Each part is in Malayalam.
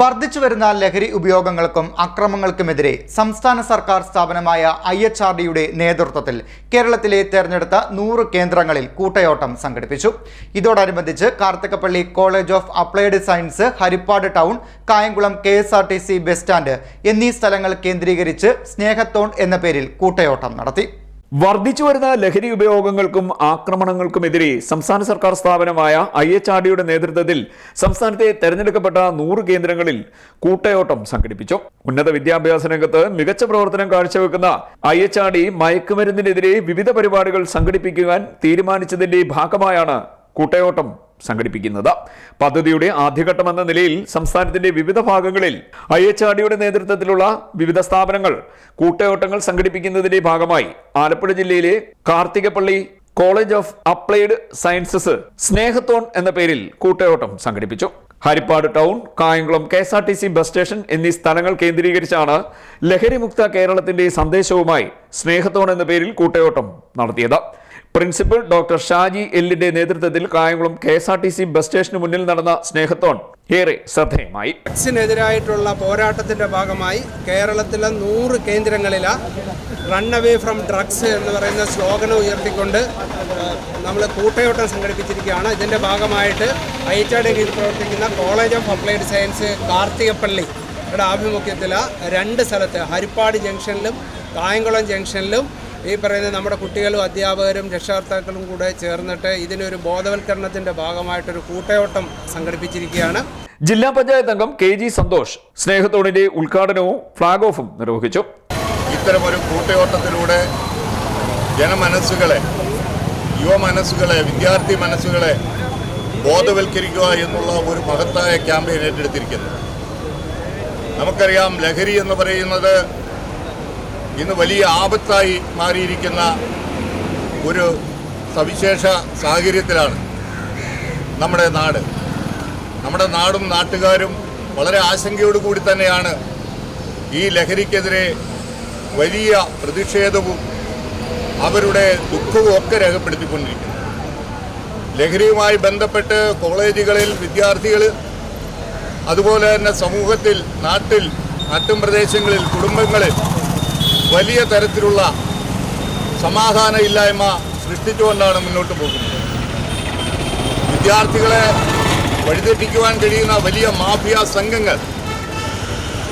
വർദ്ധിച്ചു വരുന്ന ലഹരി ഉപയോഗങ്ങൾക്കും അക്രമങ്ങൾക്കുമെതിരെ സംസ്ഥാന സർക്കാർ സ്ഥാപനമായ ഐ എച്ച് ആർ ഡിയുടെ നേതൃത്വത്തിൽ കേരളത്തിലെ തെരഞ്ഞെടുത്ത നൂറ് കേന്ദ്രങ്ങളിൽ കൂട്ടയോട്ടം സംഘടിപ്പിച്ചു. ഇതോടനുബന്ധിച്ച് Karthikappally college of applied science Haripad town Kayamkulam K S R T C bus stand എന്നീ സ്ഥലങ്ങൾ കേന്ദ്രീകരിച്ച് സ്നേഹത്തോൺ എന്ന പേരിൽ കൂട്ടയോട്ടം നടത്തി. വർദ്ധിച്ചു വരുന്ന ലഹരി ഉപയോഗങ്ങൾക്കും ആക്രമണങ്ങൾക്കുമെതിരെ സംസ്ഥാന സർക്കാർ സ്ഥാപനമായ ഐ എച്ച് ആർ ഡിയുടെ നേതൃത്വത്തിൽ സംസ്ഥാനത്തെ തെരഞ്ഞെടുക്കപ്പെട്ട നൂറ് കേന്ദ്രങ്ങളിൽ കൂട്ടയോട്ടം സംഘടിപ്പിച്ചു. ഉന്നത വിദ്യാഭ്യാസ രംഗത്ത് മികച്ച പ്രവർത്തനം കാഴ്ചവെക്കുന്ന ഐ എച്ച് ആർ ഡി മയക്കുമരുന്നിനെതിരെ വിവിധ പരിപാടികൾ സംഘടിപ്പിക്കുവാൻ തീരുമാനിച്ചതിന്റെ ഭാഗമായാണ് കൂട്ടയോട്ടം സംഘടിപ്പിക്കുന്നത്. പദ്ധതിയുടെ ആദ്യഘട്ടം എന്ന നിലയിൽ സംസ്ഥാനത്തിന്റെ വിവിധ ഭാഗങ്ങളിൽ ഐ എച്ച് ആർ ഡിയുടെ നേതൃത്വത്തിലുള്ള വിവിധ സ്ഥാപനങ്ങൾ കൂട്ടയോട്ടങ്ങൾ സംഘടിപ്പിക്കുന്നതിന്റെ ഭാഗമായി ആലപ്പുഴ ജില്ലയിലെ Karthikappally college of applied sciences Snehathon എന്ന പേരിൽ കൂട്ടയോട്ടം സംഘടിപ്പിച്ചു. Haripad town Kayamkulam K S R T C bus station എന്നീ സ്ഥലങ്ങൾ കേന്ദ്രീകരിച്ചാണ് ലഹരിമുക്ത കേരളത്തിന്റെ സന്ദേശവുമായി സ്നേഹത്തോൺ എന്ന പേരിൽ കൂട്ടയോട്ടം നടത്തിയത്. പ്രിൻസിപ്പൽ ഡോക്ടർ ഷാജി എല്ലിന്റെ നേതൃത്വത്തിൽ Kayamkulam K S R T C bus സ്റ്റേഷന് മുന്നിൽ നടന്ന സ്നേഹത്തോൺ ഏറെ ശ്രദ്ധേയമായി. ഡ്രഗ്സിനെതിരായിട്ടുള്ള പോരാട്ടത്തിന്റെ ഭാഗമായി കേരളത്തിലെ നൂറ് കേന്ദ്രങ്ങളിൽ റൺ അവേ ഫ്രം ഡ്രഗ്സ് എന്ന് പറയുന്ന സ്ലോഗനം ഉയർത്തിക്കൊണ്ട് നമ്മൾ കൂട്ടയോട്ടം സംഘടിപ്പിച്ചിരിക്കുകയാണ്. ഇതിന്റെ ഭാഗമായിട്ട് ഐ കീഴിൽ പ്രവർത്തിക്കുന്ന college of applied science Karthikappally ആഭിമുഖ്യത്തിൽ രണ്ട് സ്ഥലത്ത് ഹരിപ്പാട് ജംഗ്ഷനിലും കായംകുളം ജംഗ്ഷനിലും ഈ പറയുന്ന നമ്മുടെ കുട്ടികളും അധ്യാപകരും രക്ഷകർത്താക്കളും കൂടെ ചേർന്നിട്ട് ഇതിനൊരു ബോധവൽക്കരണത്തിന്റെ ഭാഗമായിട്ടൊരു കൂട്ടയോട്ടം സംഘടിപ്പിച്ചിരിക്കുകയാണ്. ജില്ലാ പഞ്ചായത്ത് അംഗം കെ ജി സന്തോഷ് സ്നേഹത്തോടിന്റെ ഉദ്ഘാടനവും ഫ്ളാഗ് ഓഫും നിർവഹിച്ചു. ഇത്തരമൊരു കൂട്ടയോട്ടത്തിലൂടെ ജനമനസ്സുകളെ യുവമനസ്സുകളെ വിദ്യാർത്ഥി മനസ്സുകളെ ബോധവൽക്കരിക്കുക എന്നുള്ള ഒരു മഹത്തായ ക്യാമ്പയിൻ ഏറ്റെടുത്തിരിക്കുന്നു. നമുക്കറിയാം ലഹരി എന്ന് പറയുന്നത് ഇന്ന് വലിയ ആപത്തായി മാറിയിരിക്കുന്ന ഒരു സവിശേഷ സാഹചര്യത്തിലാണ് നമ്മുടെ നാട്. നമ്മുടെ നാടും നാട്ടുകാരും വളരെ ആശങ്കയോടുകൂടി തന്നെയാണ് ഈ ലഹരിക്കെതിരെ വലിയ പ്രതിഷേധവും അവരുടെ ദുഃഖവും ഒക്കെ രേഖപ്പെടുത്തിക്കൊണ്ടിരിക്കുന്നത് ലഹരിയുമായി ബന്ധപ്പെട്ട് കോളേജുകളിൽ വിദ്യാർത്ഥികൾ അതുപോലെ തന്നെ സമൂഹത്തിൽ നാട്ടിൽ നാട്ടും പ്രദേശങ്ങളിൽ കുടുംബങ്ങളിൽ വലിയ തരത്തിലുള്ള സമാധാന ഇല്ലായ്മ സൃഷ്ടിച്ചുകൊണ്ടാണ് മുന്നോട്ട് പോകുന്നത്. വിദ്യാർത്ഥികളെ വഴിതെറ്റിക്കുവാൻ കഴിയുന്ന വലിയ മാഫിയ സംഘങ്ങൾ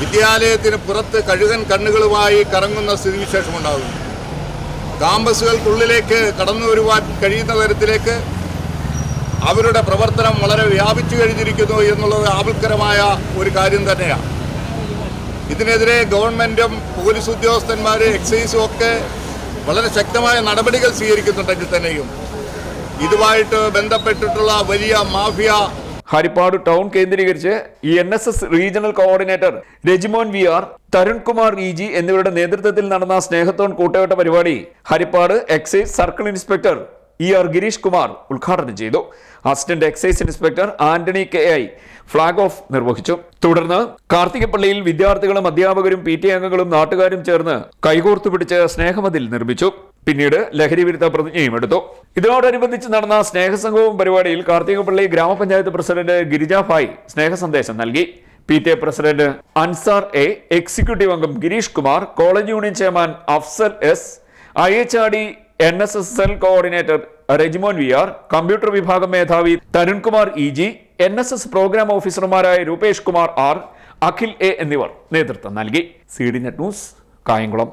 വിദ്യാലയത്തിന് പുറത്ത് കഴുകൻ കണ്ണുകളുമായി കറങ്ങുന്ന സ്ഥിതിവിശേഷമുണ്ടാകുന്നു. ക്യാമ്പസുകൾക്കുള്ളിലേക്ക് കടന്നു വരുവാൻ കഴിയുന്ന തരത്തിലേക്ക് അവരുടെ പ്രവർത്തനം വളരെ വ്യാപിച്ചു കഴിഞ്ഞിരിക്കുന്നു എന്നുള്ളത് ആപൽക്കരമായ ഒരു കാര്യം തന്നെയാണ്. ഇതിനെതിരെ ഗവൺമെന്റും പോലീസ് ഉദ്യോഗസ്ഥന്മാർ എക്സൈസും ഒക്കെ വളരെ ശക്തമായ നടപടികൾ സ്വീകരിക്കുന്നുണ്ടെങ്കിൽ തന്നെയും ഇതുമായിട്ട് ബന്ധപ്പെട്ടിട്ടുള്ള വലിയ മാഫിയ ഹരിപ്പാട് ടൗൺ കേന്ദ്രീകരിച്ച് N S S regional coordinator Rajimon V R Tharunkumar E G എന്നിവരുടെ നേതൃത്വത്തിൽ നടന്ന സ്നേഹത്തോൺ കൂട്ടയോട്ട പരിപാടി Haripad excise circle inspector E R Gireesh Kumar ഉദ്ഘാടനം ചെയ്തു. Assistant excise inspector Antony K I flag off നിർവഹിച്ചു. തുടർന്ന് കാർത്തികപ്പള്ളിയിൽ വിദ്യാർത്ഥികളും അധ്യാപകരും പി ടി അംഗങ്ങളും നാട്ടുകാരും ചേർന്ന് കൈകോർത്തു പിടിച്ച് സ്നേഹമതിൽ നിർമ്മിച്ചു. പിന്നീട് ലഹരി വിരുദ്ധ പ്രതിജ്ഞയും എടുത്തു. ഇതിനോടനുബന്ധിച്ച് നടന്ന സ്നേഹസംഘവും പരിപാടിയിൽ കാർത്തികപ്പള്ളി ഗ്രാമപഞ്ചായത്ത് പ്രസിഡന്റ് ഗിരിജ ഭായ് സ്നേഹ സന്ദേശം നൽകി. P T A president Ansar A executive അംഗം Gireesh Kumar college union chairman Afsal S I H R D N S S L coordinator Rejimon V R computer വിഭാഗം മേധാവി Tharunkumar E G N S S program ഓഫീസർമാരായ രൂപേഷ് കുമാർ ആർ അഖിൽ എ എന്നിവർ നേതൃത്വം നൽകി. C D net news Kayamkulam.